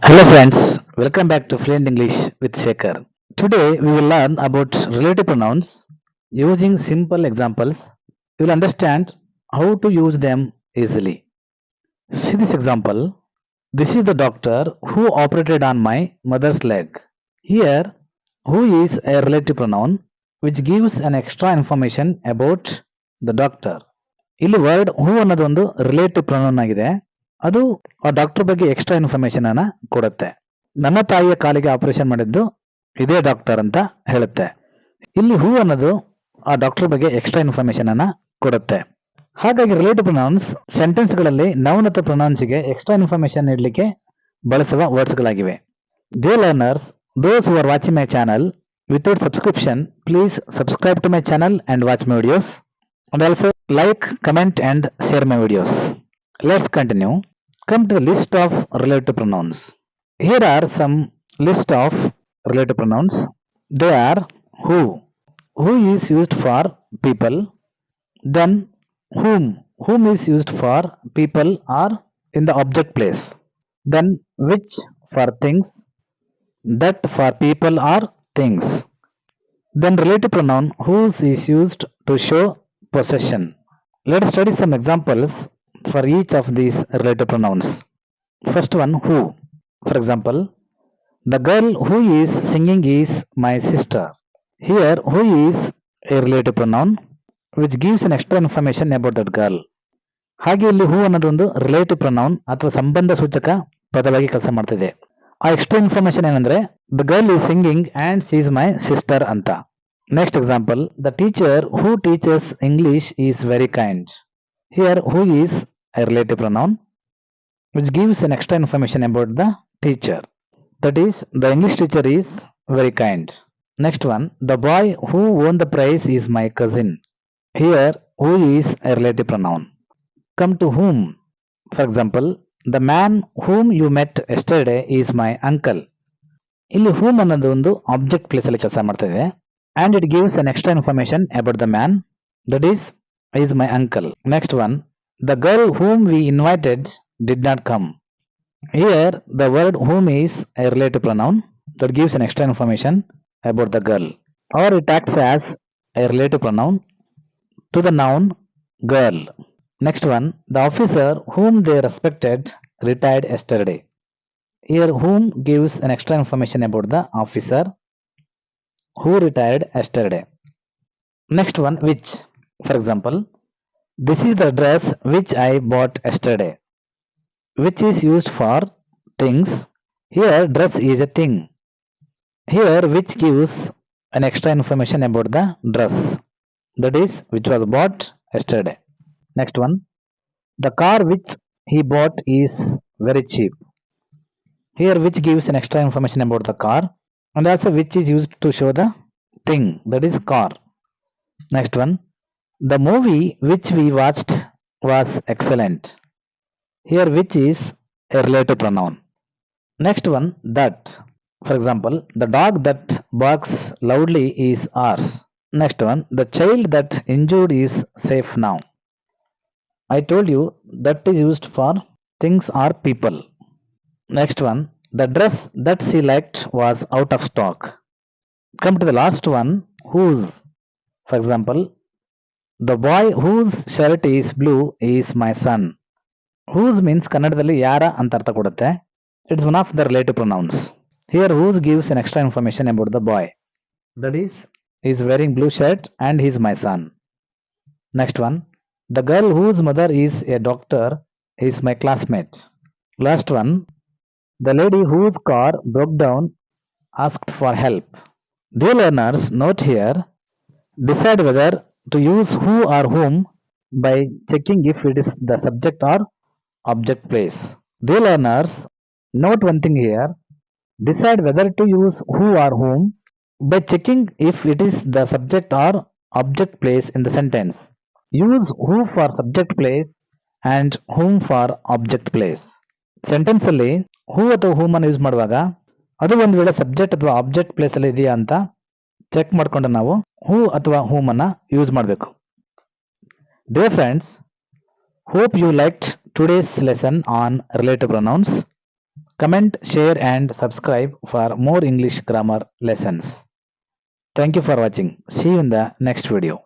Hello friends, welcome back to Fluent English with Shekhar. Today we will learn about relative pronouns using simple examples. You will understand how to use them easily. See this example. This is the doctor who operated on my mother's leg. Here, who is a relative pronoun which gives an extra information about the doctor. ಇಲ್ಲಿ word who ಅನ್ನೋದೊಂದು relative pronoun ಆಗಿದೆ ಅದು ಆ doctor ಬಗ್ಗೆ extra information ಅನ್ನ ಕೊಡುತ್ತೆ. ನನ್ನ ತಾಯಿಯ ಕಾಲಿಗೆ ಆಪರೇಷನ್ ಮಾಡಿದ್ದು ಇದೇ ಡಾಕ್ಟರ್ ಅಂತ ಹೇಳುತ್ತೆ. ಇಲ್ಲಿ ಹೂ ಅನ್ನೋದು ಆ ಡಾಕ್ಟರ್ ಬಗ್ಗೆ ಎಕ್ಸ್ಟ್ರಾ ಇನ್ಫಾರ್ಮೇಶನ್ ಅನ್ನ ಕೊಡುತ್ತೆ. ಹಾಗಾಗಿ ರಿಲೇಟಿವ್ ಪ್ರೊನೌನ್ಸ್ ಸೆಂಟೆನ್ಸ್ಗಳಲ್ಲಿ ನೌನ್ ಅಥವಾ ಪ್ರೊನೌನ್ಸ್ಗೆ ಎಕ್ಸ್ಟ್ರಾ ಇನ್ಫಾರ್ಮೇಶನ್ ನೀಡಲಿಕ್ಕೆ ಬಳಸುವ ವರ್ಡ್ಸ್ ಗಳಾಗಿವೆ. Dear learners those who are watching my channel without subscription please subscribe to my channel and watch my videos and also like comment and share my videos let's continue. Come to the list of relative pronouns. Here are some list of relative pronouns. They are who. Who is used for people. Then whom. Whom is used for people or in the object place. Then which for things. That for people or things. Then relative pronoun whose is used to show possession. Let us study some examples for each of these relative pronouns. First one who. For example, the girl who is singing is my sister. Here who is a relative pronoun which gives an extra information about that girl. ಹಾಗೆ ಇಲ್ಲಿ ಹೂ ಅನ್ನೋದೊಂದು relative pronoun ಅಥವಾ ಸಂಬಂಧ ಸೂಚಕ ಪದವಾಗಿ ಕೆಲಸ ಮಾಡ್ತಿದೆ ಆ extra information ಏನಂದ್ರೆ the girl is singing and sees my sister ಅಂತ next example the teacher who teachers English is very kind here who is a relative pronoun which gives an extra information about the teacher. That is, the English teacher is very kind. Next one, the boy who won the prize is my cousin. Here, who is a relative pronoun. Come to whom. For example, the man whom you met yesterday is my uncle ಇಲ್ಲಿ ಹೂಮ್ ಅನ್ನೋದು ಒಂದು object place ಅಲ್ಲಿ ಕೆಲಸ ಮಾಡ್ತಾ ಇದೆ and it gives an extra information about the man that is is my uncle next one The girl whom we invited did not come. Here, the word whom is a relative pronoun that gives an extra information about the girl, or it acts as a relative pronoun to the noun girl. Next one, the officer whom they respected retired yesterday. Here, whom gives an extra information about the officer who retired yesterday. Next one, which. For example, this is the dress which I bought yesterday. Which is used for things. Here, dress is a thing. Here, which gives an extra information about the dress. That is, which was bought yesterday. Next one, the car which he bought is very cheap. Here, which gives an extra information about the car and also which is used to show the thing that is car. Next one, the movie which we watched was excellent. Here, which is a relative pronoun. Next one, that. For example, the dog that barks loudly is ours. Next one, the child that injured is safe now. I told you that is used for things or people. Next one, the dress that she liked was out of stock. Come to the last one, whose. For example, the boy whose shirt is blue is my son. Whose means ಕನ್ನಡದಲ್ಲಿ ಯಾರ ಅಂತ ಅರ್ಥ ಕೊಡುತ್ತೆ it's one of the relative pronouns here whose gives an extra information about the boy that is is wearing blue shirt and he's my son next one The girl whose mother is a doctor is my classmate. Last one, the lady whose car broke down asked for help. Dear learners, note here, decide whether to use who or whom by checking if it is the subject or object place. Dear learners, note one thing here, decide whether to use who or whom by checking if it is the subject or object place in the sentence. Use who for subject place and whom for object place sentence ಅಲ್ಲಿ ಹೂ ಅಥವಾ ಹೂಮ್ ಅನ್ನು use ಮಾಡುವಾಗ ಅದು ಒಂದು ವೇಳೆ subject ಅಥವಾ object place ಅಲ್ಲಿ ಇದೆಯಾ ಅಂತ ಚೆಕ್ ಮಾಡ್ಕೊಂಡು ನಾವು ಹೂ ಅಥವಾ ಹೂಮ್ ಅನ್ನ ಯೂಸ್ ಮಾಡಬೇಕು they friends hope you like today's lesson on relative pronounce Comment, share and subscribe for more English grammar lessons. Thank you for watching. See you in the next video.